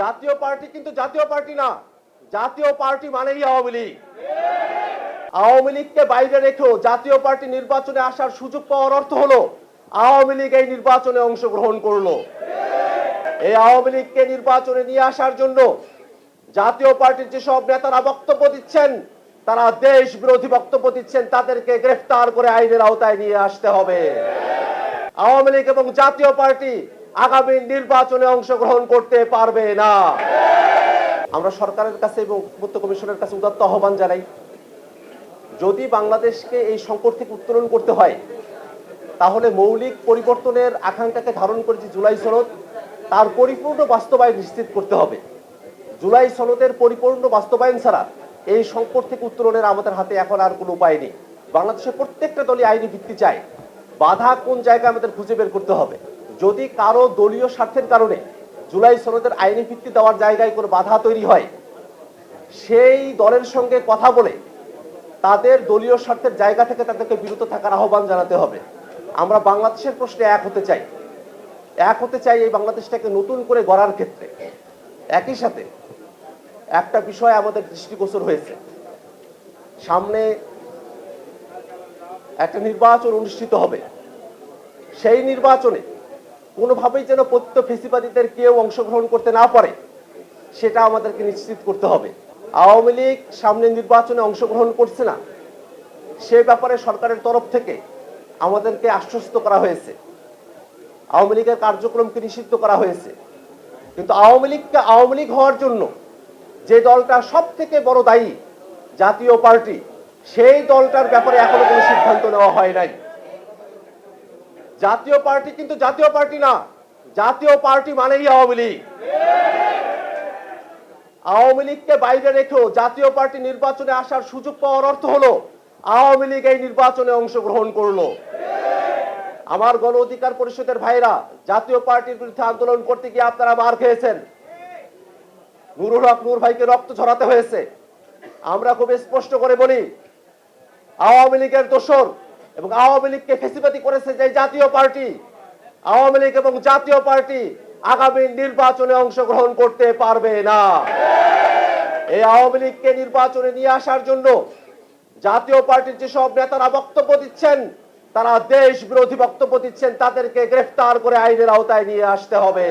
জাতীয় পার্টি কিন্তু জাতীয় পার্টি না। জাতীয় পার্টি মানেই আওয়ামী লীগ। আওয়ামী লীগকে বাইরে রেখেও জাতীয় পার্টি নির্বাচনে আসার সুযোগ পাওয়ার অর্থ হলো, আওয়ামী লীগ এই নির্বাচনে অংশগ্রহণ করল। এই আওয়ামী লীগকে নির্বাচনে নিয়ে আসার জন্য জাতীয় পার্টির যেসব নেতারা বক্তব্য দিচ্ছেন, তারা দেশ বিরোধী বক্তব্য দিচ্ছেন, তাদেরকে গ্রেফতার করে আইনের আওতায় নিয়ে আসতে হবে। আওয়ামী লীগ এবং জাতীয় পার্টি আগামী নির্বাচনে অংশগ্রহণ করতে পারবে না। আমরা সরকারের কাছে এবং ঐক্যমত্য কমিশনের কাছে উদাত্ত আহ্বান জানাই, যদি বাংলাদেশকে এই সংকট থেকে উত্তোলন করতে হয়, তাহলে মৌলিক পরিবর্তনের আকাঙ্ক্ষাকে ধারণ করে যে জুলাই সনদ, তার পরিপূর্ণ বাস্তবায়ন নিশ্চিত করতে হবে। জুলাই সনদের পরিপূর্ণ বাস্তবায়ন ছাড়া এই সংকট থেকে উত্তোলনের আমাদের হাতে এখন আর কোনো উপায় নেই। বাংলাদেশের প্রত্যেকটা দলই আইনি ভিত্তি চায়, বাধা কোন জায়গায় আমাদের খুঁজে বের করতে হবে। যদি কারও দলীয় স্বার্থের কারণে জুলাই সনদের আইনি ভিত্তি দেওয়ার জায়গায় কোনো বাধা তৈরি হয়, সেই দলের সঙ্গে কথা বলে তাদের দলীয় স্বার্থের জায়গা থেকে তাদেরকে বিরত থাকার আহ্বান জানাতে হবে। আমরা বাংলাদেশের প্রশ্নে এক হতে চাই। এক হতে চাই এই বাংলাদেশটাকে নতুন করে গড়ার ক্ষেত্রে। একই সাথে একটা বিষয় আমাদের দৃষ্টিগোচর হয়েছে। সামনে একটা নির্বাচন অনুষ্ঠিত হবে। সেই নির্বাচনে কোনোভাবেই যেন প্রত্য ফেসিবাদীদের কেউ অংশগ্রহণ করতে না পারে, সেটা আমাদেরকে নিশ্চিত করতে হবে। আওয়ামী লীগ সামনে নির্বাচনে অংশগ্রহণ করছে না, সে ব্যাপারে সরকারের তরফ থেকে আমাদেরকে আশ্বস্ত করা হয়েছে। আওয়ামী লীগের কার্যক্রমকে নিষিদ্ধ করা হয়েছে। কিন্তু আওয়ামী লীগকে আওয়ামী লীগ হওয়ার জন্য যে দলটা সব থেকে বড় দায়ী জাতীয় পার্টি, সেই দলটার ব্যাপারে এখনও কোনো সিদ্ধান্ত নেওয়া হয় নাই। জাতীয় পার্টি কিন্তু জাতীয় পার্টি না। জাতীয় পার্টি মানেই আওয়ামী লীগ। আওয়ামী লীগকে বাইরে রেখেও জাতীয় পার্টি নির্বাচনে আসার সুযোগ পাওয়ার অর্থ হলো, আওয়ামী লীগ এই নির্বাচনে অংশগ্রহণ করল। আমার গণ অধিকার পরিষদের ভাইরা, জাতীয় পার্টির বিরুদ্ধে আন্দোলন করতে গিয়ে আপনারা মার খেয়েছেন। নুরুল হক নূর ভাইকে রক্ত ঝরাতে হয়েছে। আমরা খুব স্পষ্ট করে বলি, আওয়ামী লীগের দোসর এবং আওয়ামী লীগকে ফেসিবাদী করেছে যে জাতীয় পার্টি, আওয়ামী লীগ এবং জাতীয় পার্টি আগামী নির্বাচনে অংশগ্রহণ করতে পারবে না। এই আওয়ামী লীগকে নির্বাচনে নিয়ে আসার জন্য জাতীয় পার্টির যেসব নেতারা বক্তব্য দিচ্ছেন, তারা দেশ বিরোধী বক্তব্য দিচ্ছেন, তাদেরকে গ্রেফতার করে আইনের আওতায় নিয়ে আসতে হবে।